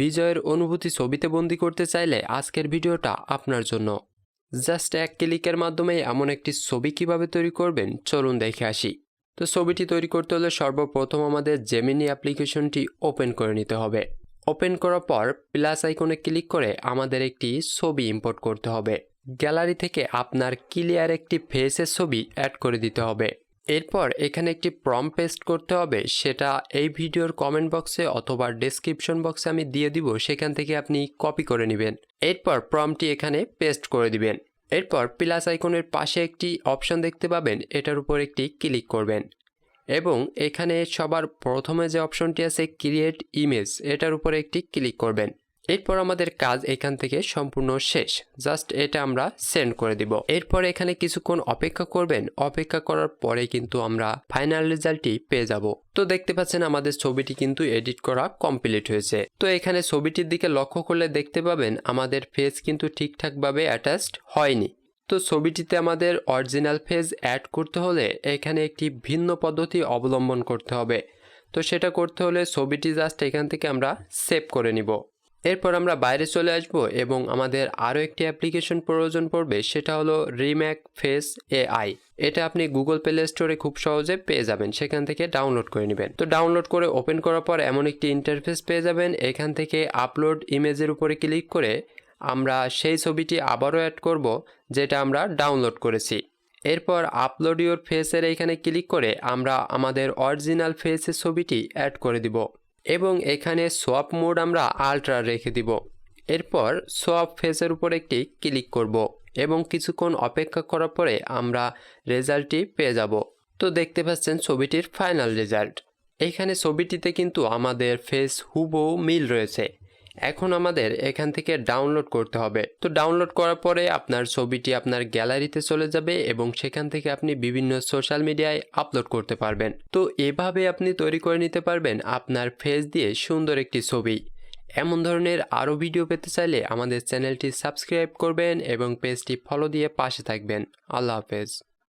বিজয়ের অনুভূতি ছবিতে বন্দি করতে চাইলে আজকের ভিডিওটা আপনার জন্য। জাস্ট এক ক্লিকের মাধ্যমে এমন একটি ছবি কীভাবে তৈরি করবেন চলুন দেখে আসি। তো ছবিটি তৈরি করতে হলে সর্বপ্রথম আমাদের জেমিনি অ্যাপ্লিকেশনটি ওপেন করে নিতে হবে। ওপেন করার পর প্লাস আইকনে ক্লিক করে আমাদের একটি ছবি ইম্পোর্ট করতে হবে। গ্যালারি থেকে আপনার ক্লিয়ার একটি ফেসের ছবি অ্যাড করে দিতে হবে। এরপর এখানে একটি প্রম পেস্ট করতে হবে, সেটা এই ভিডিওর কমেন্ট বক্সে অথবা ডেসক্রিপশন বক্সে আমি দিয়ে দিব, সেখান থেকে আপনি কপি করে নেবেন। এরপর প্রমটি এখানে পেস্ট করে দিবেন। এরপর প্লাস আইকনের পাশে একটি অপশন দেখতে পাবেন, এটার উপর একটি ক্লিক করবেন। এবং এখানে সবার প্রথমে যে অপশনটি আছে ক্রিয়েট ইমেজ এটার উপরে একটি ক্লিক করবেন। এরপর আমাদের কাজ এখান থেকে সম্পূর্ণ শেষ। জাস্ট এটা আমরা সেন্ড করে দিব। এরপর এখানে কিছুক্ষণ অপেক্ষা করবেন। অপেক্ষা করার পরে কিন্তু আমরা ফাইনাল রেজাল্টটি পেয়ে যাব। তো দেখতে পাচ্ছেন আমাদের ছবিটি কিন্তু এডিট করা কমপ্লিট হয়েছে। তো এখানে ছবিটির দিকে লক্ষ্য করলে দেখতে পাবেন আমাদের ফেস কিন্তু ঠিকঠাকভাবে অ্যাটাচড হয়নি। তো ছবিটিতে আমাদের অরিজিনাল ফেজ অ্যাড করতে হলে এখানে একটি ভিন্ন পদ্ধতি অবলম্বন করতে হবে। তো সেটা করতে হলে ছবিটি জাস্ট এখান থেকে আমরা সেভ করে নিব। এরপর আমরা বাইরে চলে আসব এবং আমাদের আরও একটি অ্যাপ্লিকেশন প্রয়োজন পড়বে, সেটা হলো রিম্যাক ফেস এআই। এটা আপনি গুগল প্লে স্টোরে খুব সহজে পেয়ে যাবেন, সেখান থেকে ডাউনলোড করে নেবেন। তো ডাউনলোড করে ওপেন করার পর এমন একটি ইন্টারফেস পেয়ে যাবেন, এখান থেকে আপলোড ইমেজের উপরে ক্লিক করে আমরা সেই ছবিটি আবারও অ্যাড করব, যেটা আমরা ডাউনলোড করেছি। এরপর আপলোড ইউর ফেসের এখানে ক্লিক করে আমরা আমাদের অরিজিনাল ফেসের ছবিটি অ্যাড করে দিব। এবং এখানে সোয়াপ মোড আমরা আল্ট্রা রেখে দিব। এরপর সোয়াপ ফেসের উপর একটি ক্লিক করব এবং কিছুক্ষণ অপেক্ষা করার পরে আমরা রেজাল্টটি পেয়ে যাব। তো দেখতে পাচ্ছেন ছবিটির ফাইনাল রেজাল্ট এখানে ছবিটিতে কিন্তু আমাদের ফেস হুবহু মিল রয়েছে। এখন আমাদের এখান থেকে ডাউনলোড করতে হবে। তো ডাউনলোড করার পরে আপনার ছবিটি আপনার গ্যালারিতে চলে যাবে এবং সেখান থেকে আপনি বিভিন্ন সোশ্যাল মিডিয়ায় আপলোড করতে পারবেন। তো এভাবে আপনি তৈরি করে নিতে পারবেন আপনার ফেস দিয়ে সুন্দর একটি ছবি। এমন ধরনের আরও ভিডিও পেতে চাইলে আমাদের চ্যানেলটি সাবস্ক্রাইব করবেন এবং পেজটি ফলো দিয়ে পাশে থাকবেন। আল্লাহ হাফেজ।